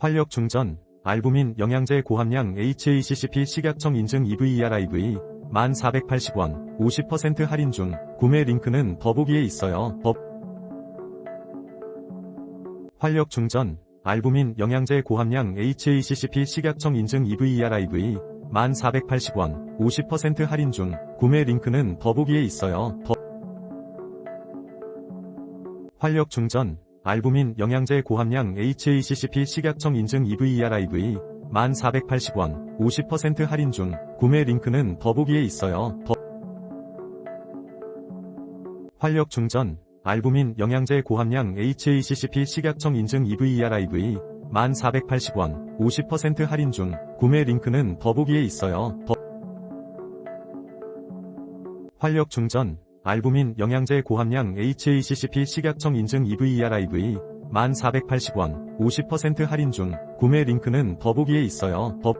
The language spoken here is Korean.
활력 충전, 알부민 영양제 고함량 HACCP 식약청 인증 EVERIV 1480원 50% 할인 중 구매 링크는 더보기에 있어요. 더 활력 충전, 알부민 영양제 고함량 HACCP 식약청 인증 EVERIV 1480원 50% 할인 중 구매 링크는 더보기에 있어요. 더 활력 충전, 알부민 영양제 고함량 HACCP 식약청 인증 EVERIV 1480원 50% 할인 중 구매 링크는 더보기에 있어요. 더 활력 충전, 알부민 영양제 고함량 HACCP 식약청 인증 EVERIV 1480원 50% 할인 중 구매 링크는 더보기에 있어요. 더 활력 충전, 알부민 영양제 고함량 HACCP 식약청 인증 EVERIV 1480원 50% 할인 중 구매 링크는 더보기에 있어요. 더